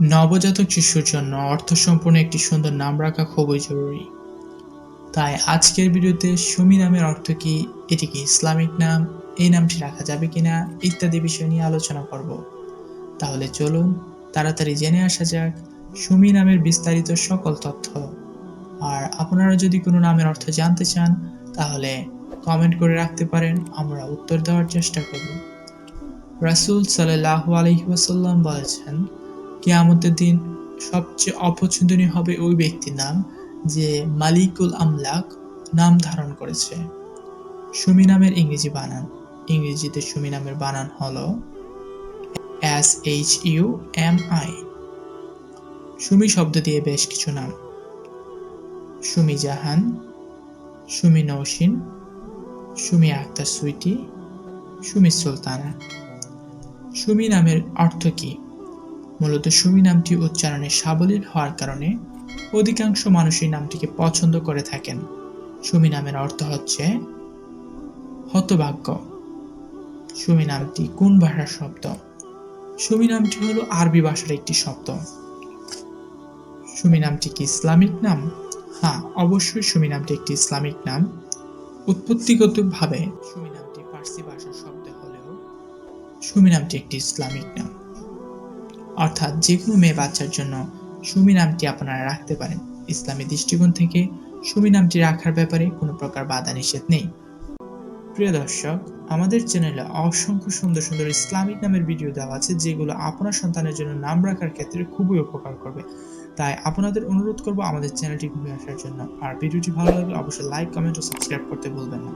নবজাতক শিশুর জন্য অর্থ অর্থসম্পন্ন একটি সুন্দর নাম রাখা খুবই জরুরি। তাই আজকের ভিডিওতে সুমি নামের অর্থ কি, এটি কি ইসলামিক নাম, এই নামটি রাখা যাবে কিনা ইত্যাদি বিষয় নিয়ে আলোচনা করব। তাহলে চলুন তাড়াতাড়ি জেনে আসা যাক সুমি নামের বিস্তারিত সকল তথ্য। আর আপনারা যদি কোনো নামের অর্থ জানতে চান, তাহলে কমেন্ট করে রাখতে পারেন, আমরা উত্তর দেওয়ার চেষ্টা করব। রাসূল সাল্লাহ আলাইহি ওয়াসাল্লাম বলেছেন কিয়ামতের দিন সবচেয়ে অপছন্দনীয় হবে ওই ব্যক্তির নাম যে মালিকুল আমলাক নাম ধারণ করেছে। সুমি নামের ইংরেজি বানান। ইংরেজিতে সুমি নামের বানান হল S H U M I. Sumi শব্দ দিয়ে বেশ কিছু নাম। সুমি জাহান, সুমি নৌসিন সুমি আক্তার সুইটি, সুমি সুলতানা। সুমি নামের অর্থ কি? মূলত সুমি নামটি উচ্চারণে সাবলীল হওয়ার কারণে অধিকাংশ মানুষই নামটিকে পছন্দ করে থাকেন। সুমি নামের অর্থ হচ্ছে হতভাগ্য। সুমি নামটি কোন ভাষার শব্দ? সুমি নামটি হলো আরবি ভাষার একটি শব্দ। সুমি নামটি কি ইসলামিক নাম? হ্যাঁ অবশ্যই সুমি নামটি একটি ইসলামিক নাম। উৎপত্তিগতভাবে সুমি নামটি ফার্সি ভাষার শব্দ হলেও সুমি নামটি একটি ইসলামিক নাম। অর্থাৎ যে কোনো মেয়ে বাচ্চার জন্য সুমি নামটি আপনারা রাখতে পারেন। ইসলামী দৃষ্টিকোণ থেকে সুমি নামটি রাখার ব্যাপারে কোনো প্রকার বাধা নিষেধ নেই। প্রিয় দর্শক, আমাদের চ্যানেলে অসংখ্য সুন্দর সুন্দর ইসলামিক নামের ভিডিও দেওয়া আছে, যেগুলো আপনার সন্তানের জন্য নাম রাখার ক্ষেত্রে খুবই উপকার করবে। তাই আপনাদের অনুরোধ করব আমাদের চ্যানেলটি ঘুরে আসার জন্য। আর ভিডিওটি ভালো লাগলে অবশ্যই লাইক কমেন্ট ও সাবস্ক্রাইব করতে ভুলবেন না।